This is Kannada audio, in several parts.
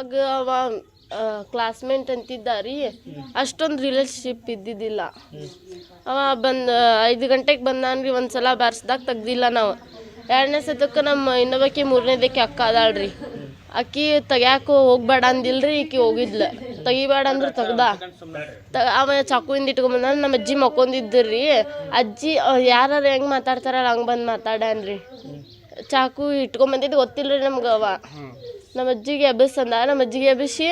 ಆಗ ಅವ ಕ್ಲಾಸ್ಮೇಟ್ ಅಂತಿದ್ದ ರೀ ಅಷ್ಟೊಂದು ರಿಲೇಶನ್ಶಿಪ್ ಇದ್ದಿದ್ದಿಲ್ಲ. ಅವ ಬಂದು ಐದು ಗಂಟೆಗೆ ಬಂದಾನ್ರಿ ಒಂದು ಸಲ ಬಾರ್ಸ್ದಾಗ ತೆಗ್ದಿಲ್ಲ ನಾವು. ಎರಡನೇ ಸತಕ್ಕೆ ನಮ್ಮ ಇನ್ನೊಬ್ಬಾಕಿ ಮೂರನೇದಕ್ಕೆ ಅಕ್ಕ ಅದಾಳ್ರಿ. ಅಕ್ಕಿ ತೆಗ್ಯಾಕ ಹೋಗ್ಬೇಡ ಅಂದಿಲ್ರಿ, ಈಕಿ ಹೋಗಿದ್ಲ. ತೆಗಿಬೇಡ ಅಂದ್ರೆ ತೆಗ್ದ. ಅವ ಚಾಕುವಿಂದ ಇಟ್ಕೊಂಬಂದ ನಮ್ಮ ಅಜ್ಜಿ ಮಕ್ಕೊಂದಿದ್ರಿ ಅಜ್ಜಿ ಯಾರು ಹೆಂಗೆ ಮಾತಾಡ್ತಾರಲ್ಲ, ಹಂಗೆ ಬಂದು ಮಾತಾಡ್ಯಾನ್ರಿ. ಚಾಕು ಇಟ್ಕೊಂಬಂದಿದ್ದು ಗೊತ್ತಿಲ್ಲ ರೀ ನಮ್ಗೆ ಅವ. ನಮ್ಮ ಅಜ್ಜಿಗೆ ಎಬ್ಬಿಸಂದ ನಮ್ಮ ಅಜ್ಜಿಗೆ ಎಬ್ಬಿಸಿ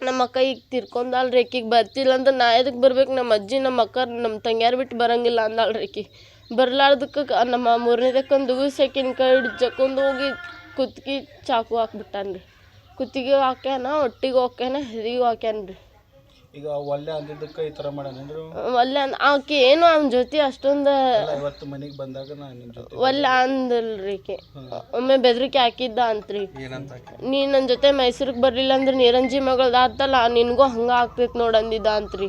ನಮ್ಮ ಅಕ್ಕ ಈಗ ತಿರ್ಕೊಂಡಲ್ರಿ ಆಕಿಗೆ ಬರ್ತಿಲ್ಲ ಅಂದ್ರೆ ನಾ ಎದಕ್ಕೆ ಬರ್ಬೇಕು? ನಮ್ಮ ಅಜ್ಜಿ, ನಮ್ಮ ಅಕ್ಕ, ನಮ್ಮ ತಂಗ್ಯಾರು ಬಿಟ್ಟು ಬರಂಗಿಲ್ಲ ಅಂದಾಳ್ರಿ ರೇಕಿ ಬರ್ಲಾರ್ದಕ್ಕೆ ನಮ್ಮ ಮೂರನೇದಕ್ಕೊಂದು ಸೆಕೆಂಡ್ ಕೈ ಜಕ್ಕೊಂದು ಹೋಗಿ ಕುತ್ತಿಗೆ ಚಾಕು ಹಾಕ್ಬಿಟ್ಟಾನ್ರಿ. ಕುತ್ತಿಗೆ ಹಾಕ್ಯಾನ ಒಟ್ಟಿಗೆ ಹಾಕ್ಯಾನ ಹೆದಿಗೆ ಹಾಕ್ಯಾನ್ರಿ. ಈಗ ಒಲ್ಲೆ ಅಂದಿದ್ದಕ್ಕೆ ಈ ಥರ ಮಾಡ್ಯಾನೇನ್ರಿ ಒಲ್ಲೆ ಅಂದ್ ಆಕಿ ಏನು ಅವ್ನ ಜೊತೆ ಅಷ್ಟೊಂದು ಅಲ್ಲ ಇವತ್ತು ಮನೆಗೆ ಬಂದಾಗ ನಾನು ನಿಮ್ಮ ಜೊತೆ ಒಲ್ಲೆ ಅಂದಲ್ರಿ ಆಕಿ ಒಮ್ಮೆ ಬೆದರಿಕೆ ಹಾಕಿದ್ದ ಅಂತ್ರಿ. ಏನಂತ ನೀ ನನ್ನ ಜೊತೆ ಮೈಸೂರಿಗೆ ಬರಲಿಲ್ಲ ಅಂದ್ರೆ ನಿರಂಜಿ ಮಗಳದಾತಲ್ಲ ಆತಲ್ಲ ನಿನಗೂ ಹಂಗೆ ಆಗ್ತೈತೆ ನೋಡಿ ಅಂದಿದ್ದ ಅಂತ್ರಿ.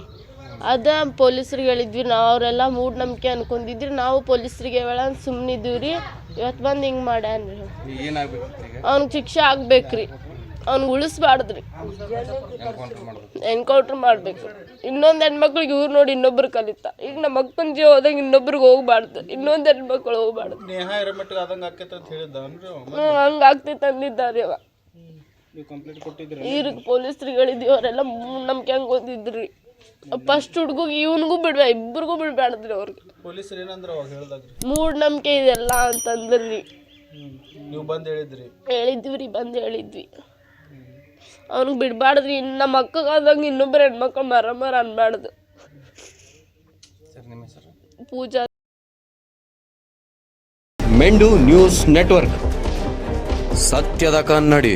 ಅದ ಪೊಲೀಸ್ರಿಗೆ ಹೇಳಿದ್ವಿ ನಾವು ಅವರೆಲ್ಲ ಮೂಢನಂಬಿಕೆ ಅನ್ಕೊಂಡಿದ್ರಿ ನಾವು ಪೊಲೀಸ್ರಿಗೆ ಹೇಳ ಸುಮ್ಮನಿದ್ದೀವಿ ರೀ ಇವತ್ತು ಬಂದು ಹಿಂಗೆ ಮಾಡ್ಯಾನ್ರಿ ಏನಾಗ್ಬೇಕು ಈಗ? ಅವ್ನಿಗೆ ಶಿಕ್ಷೆ ಆಗ್ಬೇಕ್ರಿ. ಅವ್ನಿಗೆ ಉಳಿಸ್ಬಾರ್ದ್ರಿ. ಎನ್ಕೌಂಟ್ರ್ ಮಾಡ್ಬೇಕು. ಇನ್ನೊಂದು ಹೆಣ್ಮಕ್ಳಿಗೆ ಇವ್ರು ನೋಡಿ ಇನ್ನೊಬ್ರು ಕಲಿತ. ಈಗ ನಮ್ಮ ಅಕ್ಕನ ಜೀವ ಹೋದಾಗ ಇನ್ನೊಬ್ರಿಗೆ ಹೋಗ್ಬಾರ್ದು. ಇನ್ನೊಂದು ಹೆಣ್ಮಕ್ಳು ಹೋಗ್ಬಾರ್ದು. ಹಂಗೆ ಆಗ್ತೈತೆ ಅಂದಿದ್ದಾರೆ ಅವ ನೀವು ಕಂಪ್ಲೇಂಟ್ ಕೊಟ್ಟಿದ್ರಿ ಈಗ ಪೊಲೀಸ್ರಿಗೆ ಹೇಳಿದ್ವಿ ಅವರೆಲ್ಲ ನಂಬಿಕೆ ಹಂಗೆ ಓದಿದ್ರಿ ಫಸ್ಟ್ ಹುಡುಗಿಗೆ ಇವನಿಗೂ ಬಿಡ್ಬ ಇಬ್ಬರಿಗೂ ಬಿಡ್ಬೇಡ್ದ್ರಿ ಅವ್ರಿಗೆ. ಪೊಲೀಸರು ಏನಂದ್ರೆ ಹೇಳ್ದಾಗ್ರಿ? ಮೂಢನಂಬಿಕೆ ಇದೆಲ್ಲ ಅಂತಂದ್ರಿ. ನೀವು ಬಂದು ಹೇಳಿದ್ರಿ? ಹೇಳಿದ್ವಿ ರೀ ಬಂದು ಹೇಳಿದ್ವಿ. ಅವ್ನಿಗೆ ಬಿಡಬಾರ್ದ್ರಿ ಇನ್ನು ನಮ್ಮ ಅಕ್ಕಗಾದಂಗೆ ಇನ್ನೊಬ್ಬರು ಹೆಣ್ಮಕ್ಳು ಮರ ಮರ ಅನ್ಬಾರ್ದು. ಪೂಜಾ. ಮೆಂಡು ನ್ಯೂಸ್ ನೆಟ್ವರ್ಕ್. ಸತ್ಯದ ಕನ್ನಡಿ.